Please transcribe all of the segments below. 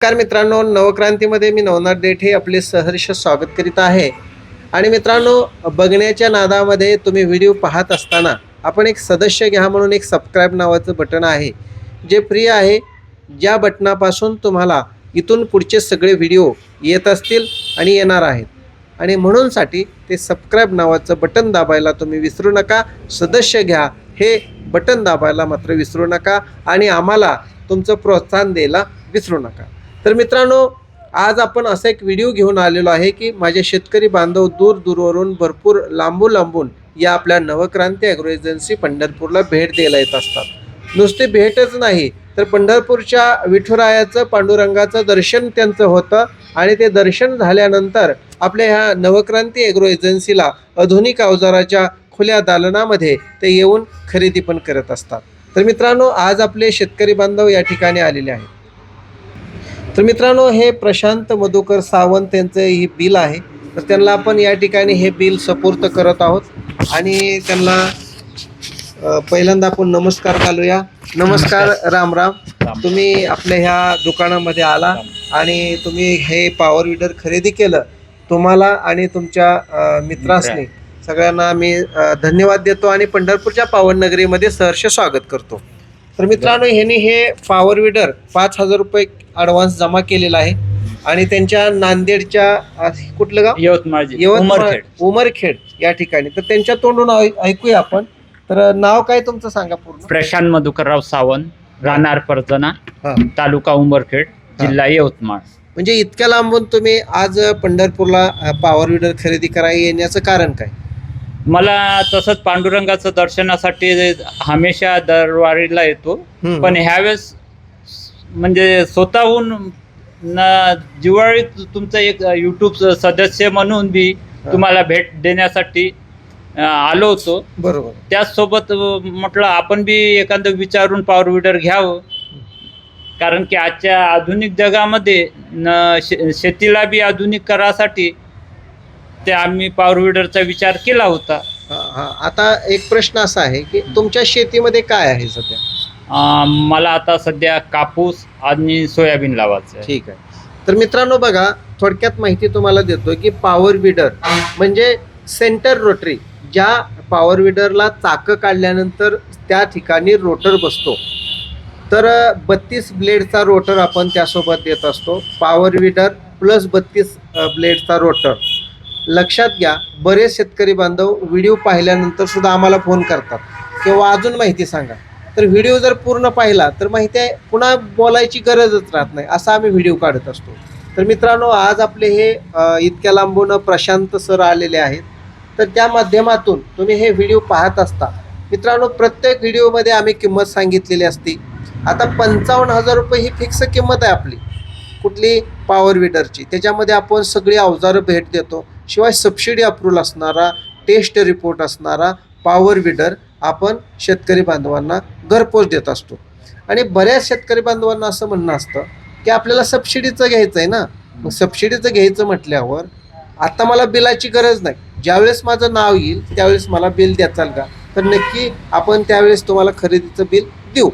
नमस्कार मित्रांनो नवक्रांतीमध्ये मी नवनाथ देठे आपले सहर्ष स्वागत करीत आहे. आणि मित्रांनो बघण्याच्या नादामध्ये तुम्ही व्हिडिओ पाहत असताना आपण एक सदस्य घ्या म्हणून एक सबस्क्राईब नावाचं बटन आहे. जे फ्री आहे ज्या बटनापासून तुम्हाला इथून पुढचे सगळे व्हिडिओ येत असतील आणि येणार आहेत. आणि म्हणूनसाठी ते सबस्क्राईब नावाचं बटन दाबायला तुम्ही विसरू नका. सदस्य घ्या हे बटन दाबायला मात्र विसरू नका आणि आम्हाला तुमचं प्रोत्साहन द्यायला विसरू नका. तर मित्रांनो आज आपण असा एक व्हिडिओ घेऊन आलेलो आहे की माझे शेतकरी बांधव दूर दूरवरून भरपूर लांबून लांबून या आपल्या नवक्रांती ॲग्रो एजन्सी पंढरपूरला भेट द्यायला येत असतात. नुसती भेटच नाही तर पंढरपूरच्या विठुरायाचं पांडुरंगाचं दर्शन त्यांचं होतं आणि ते दर्शन झाल्यानंतर आपल्या ह्या नवक्रांती ॲग्रो एजन्सीला आधुनिक अवजाराच्या खुल्या दालनामध्ये ते येऊन खरेदी पण करत असतात. तर मित्रांनो आज आपले शेतकरी बांधव या ठिकाणी आलेले आहेत. तर मित्रांनो हे प्रशांत मधुकर सावंत यांचं हे बिल आहे. तर त्यांना आपण या ठिकाणी हे बिल सपूर्त करत आहोत. आणि त्यांना पहिल्यांदा आपण नमस्कार घालूया. नमस्कार राम राम. तुम्ही आपल्या ह्या दुकानामध्ये आला आणि तुम्ही हे पॉवर विडर खरेदी केलं. तुम्हाला आणि तुमच्या मित्रासनी. सगळ्यांना मी धन्यवाद देतो आणि पंढरपूरच्या पावन नगरीमध्ये सहर्ष स्वागत करतो. तर मित्रांनो ह्यांनी हे पॉवर विडर पाच हजार रुपये ॲडव्हान्स जमा केलेला आहे. आणि त्यांच्या नांदेडच्या अ, कुठलं गाव? यवतमाळ यवतमाळ उमरखेड. उमरखेड या ठिकाणी. तर त्यांच्या तोंडून ऐ- ऐकूया आपण. तर नाव काय तुमचं सांगा पूर्ण? प्रशांत मधुकरराव सावंत राहणार परजना हा. तालुका उंबरखेड जिल्हा यवतमाळ. म्हणजे इतक्या लांबून तुम्ही आज पंढरपूरला पॉवर विडर खरेदी करायला येण्याचं कारण काय? मला तसंच पांडुरंगाचं दर्शनासाठी हमेशा दरवारीला येतो. हम्म. पण ह्यावेळेस म्हणजे स्वतःहून न जिवाळीत तुमचं एक युट्यूब सदस्य म्हणून बी तुम्हाला भेट देण्यासाठी अं, आलो होतो. बरोबर. त्याचसोबत अं, म्हटलं आपण बी एखादं विचारून पॉवर विडर घ्यावं. कारण की आजच्या आधुनिक जगामध्ये न शे शेतीला बी आधुनिक करासाठी ते आम्ही पॉवर विडरचा विचार केला होता. हा, हा. आता एक प्रश्न असा आहे की तुमच्या शेतीमध्ये काय आहे सध्या? अं, मला आता सध्या कापूस आणि सोयाबीन लावायचं आहे. ठीक आहे. तर मित्रांनो बघा थोडक्यात माहिती तुम्हाला देतो की पॉवर विडर म्हणजे सेंटर रोटरी ज्या पॉवर विडरला चाकं काढल्यानंतर त्या ठिकाणी रोटर बसतो. तर बत्तीस ब्लेडचा रोटर आपण त्यासोबत देत असतो. पॉवर विडर प्लस बत्तीस ब्लेडचा रोटर लक्षात घ्या बरेच शेतकरी बांधव व्हिडिओ पाहिल्यानंतर सुद्धा आम्हाला फोन करतात किंवा अजून माहिती सांगा. तर व्हिडिओ जर पूर्ण पाहिला तर माहिती आहे पुन्हा बोलायची गरजच राहत नाही असा आम्ही व्हिडिओ काढत असतो. तर मित्रांनो आज आपले हे इतक्या लांबून प्रशांत सर आलेले आहेत. तर त्या माध्यमातून तुम्ही हे व्हिडिओ पाहत असता. मित्रांनो प्रत्येक व्हिडिओमध्ये आम्ही किंमत सांगितलेली असती. आता पंचावन्न हजार रुपये ही फिक्स किंमत आहे आपली. कुठली? पॉवर विडरची. त्याच्यामध्ये आपण सगळी अवजारं भेट देतो. शिवाय सबसिडी अप्रूव्हल असणारा टेस्ट रिपोर्ट असणारा पॉवर विडर आपण शेतकरी बांधवांना घरपोच देत असतो. आणि बऱ्याच शेतकरी बांधवांना असं म्हणणं असतं की आपल्याला सबसिडीचं घ्यायचं आहे ना. मग सबसिडीचं घ्यायचं म्हटल्यावर आता मला बिलाची गरज नाही. ज्यावेळेस माझं नाव येईल त्यावेळेस मला बिल द्याचाल का? तर नक्की आपण त्यावेळेस तुम्हाला खरेदीचं बिल देऊ.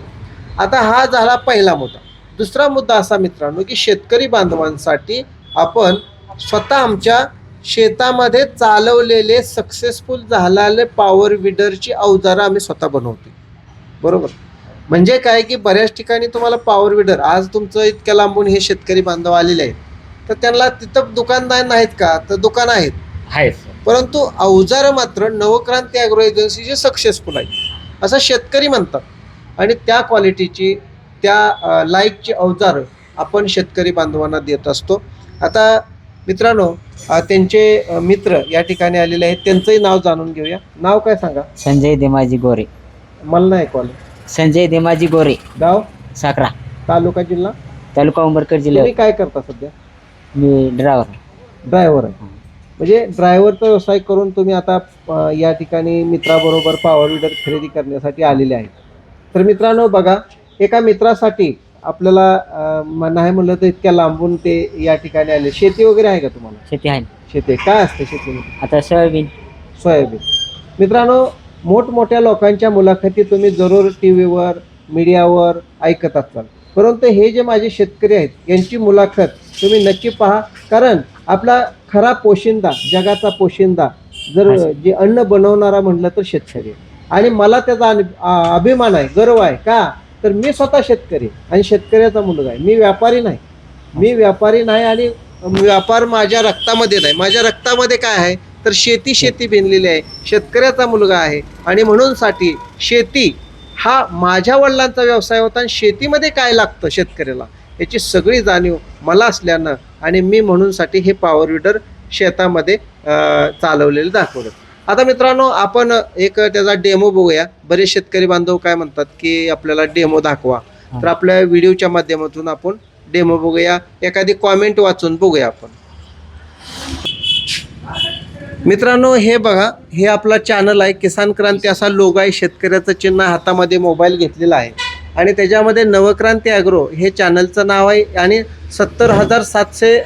आता हा झाला पहिला मुद्दा. दुसरा मुद्दा असा मित्रांनो की शेतकरी बांधवांसाठी आपण स्वतः आमच्या शेतामध्ये चालवलेले सक्सेसफुल झालेले पॉवर विडरची अवजारं आम्ही स्वतः बनवतो बरोबर? म्हणजे काय की बऱ्याच ठिकाणी तुम्हाला पॉवर विडर आज तुमचं इतक्या लांबून हे शेतकरी बांधव आलेले आहेत. तर त्यांना तिथं दुकानदार नाहीत का? तर दुकान आहेत. आहे सर. परंतु अवजारं मात्र नवक्रांती ॲग्रो एजन्सीचे सक्सेसफुल आहे असं शेतकरी म्हणतात. आणि त्या क्वालिटीची त्या लाईकची अवजारं आपण शेतकरी बांधवांना देत असतो. आता मित्रांनो त्यांचे मित्र या ठिकाणी आलेले आहेत. त्यांचंही नाव जाणून घेऊया. नाव काय सांगा? संजय देमाजी गोरे. मला नाही कॉल संजय देमाजी गोरे. गाव? साकरा. तालुका जिल्हा? तालुका उंबरखेड जिल्हा तुम्ही काय करता सध्या? मी ड्रायव्हर ड्रायव्हर आहे. म्हणजे ड्रायव्हरचा व्यवसाय करून तुम्ही आता अ, या ठिकाणी मित्राबरोबर पॉवर विडर खरेदी करण्यासाठी आलेले आहेत. तर मित्रांनो बघा एका मित्रासाठी आपल्याला म- नाही म्हणलं तर इतक्या लांबून ते या ठिकाणी आले. शेती वगैरे आहे का तुम्हाला? शेती आहे शेती काय असते शेतीमध्ये? आता सोयाबीन. सोयाबीन. मित्रांनो मोठमोठ्या लोकांच्या मुलाखती तुम्ही जरूर टी व्हीवर मीडियावर ऐकत असाल. परंतु हे जे माझे शेतकरी आहेत यांची मुलाखत तुम्ही नक्की पहा. कारण आपला खरा पोशिंदा जगाचा पोशिंदा जर हा. जे अन्न बनवणारा म्हटलं तर शेतकरी आहे. आणि मला त्याचा अनु- आ- अभिमान आहे गर्व आहे. का? तर मी स्वतः शेतकरी आणि शेतकऱ्याचा मुलगा आहे. मी व्यापारी नाही. मी व्यापारी नाही आणि व्यापार माझ्या रक्तामध्ये नाही. माझ्या रक्तामध्ये काय आहे? तर शेती शेती भिनलेली आहे. शेतकऱ्याचा मुलगा आहे आणि म्हणून साठी शेती हा माझ्या वडिलांचा व्यवसाय होता आणि शेतीमध्ये काय लागतं शेतकऱ्याला याची सगळी जाणीव मला असल्यानं आणि मी म्हणूनसाठी हे पॉवर विडर शेतामध्ये चालवलेलं दाखवलं. आता मित्रांनो आपण एक त्याचा डेमो बघूया. बरेच शेतकरी बांधव काय म्हणतात की आपल्याला डेमो दाखवा. तर आपल्या व्हिडिओच्या माध्यमातून आपण डेमो बघूया. एखादी कॉमेंट वाचून बघूया आपण. मित्रांनो हे बघा हे आपला चॅनल आहे. किसान क्रांती असा लोगो आहे. शेतकऱ्याचं चिन्ह हातामध्ये मोबाईल घेतलेला आहे. आणि त्याच्यामध्ये नवक्रांती ॲग्रो हे चॅनलचं नाव आहे आणि सत्तर हजार सातशे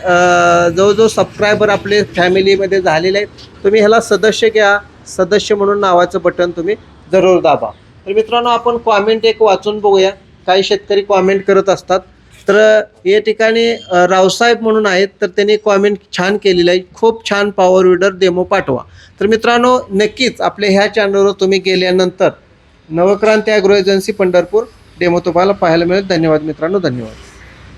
जवळजवळ सबस्क्रायबर आपले फॅमिलीमध्ये झालेले आहेत. तुम्ही ह्याला सदस्य घ्या. सदस्य म्हणून नावाचं बटन तुम्ही जरूर दाबा. तर मित्रांनो आपण कॉमेंट एक वाचून बघूया. काही शेतकरी कॉमेंट करत असतात. तर या ठिकाणी रावसाहेब म्हणून आहेत तर त्यांनी कॉमेंट छान केलेलं आहे. खूप छान पॉवर विडर डेमो पाठवा. तर मित्रांनो नक्कीच आपल्या ह्या चॅनलवर तुम्ही गेल्यानंतर Navkranti agro agency Pandharpur demo तुम्हाला पाहायला मिळेल. धन्यवाद मित्रांनो धन्यवाद.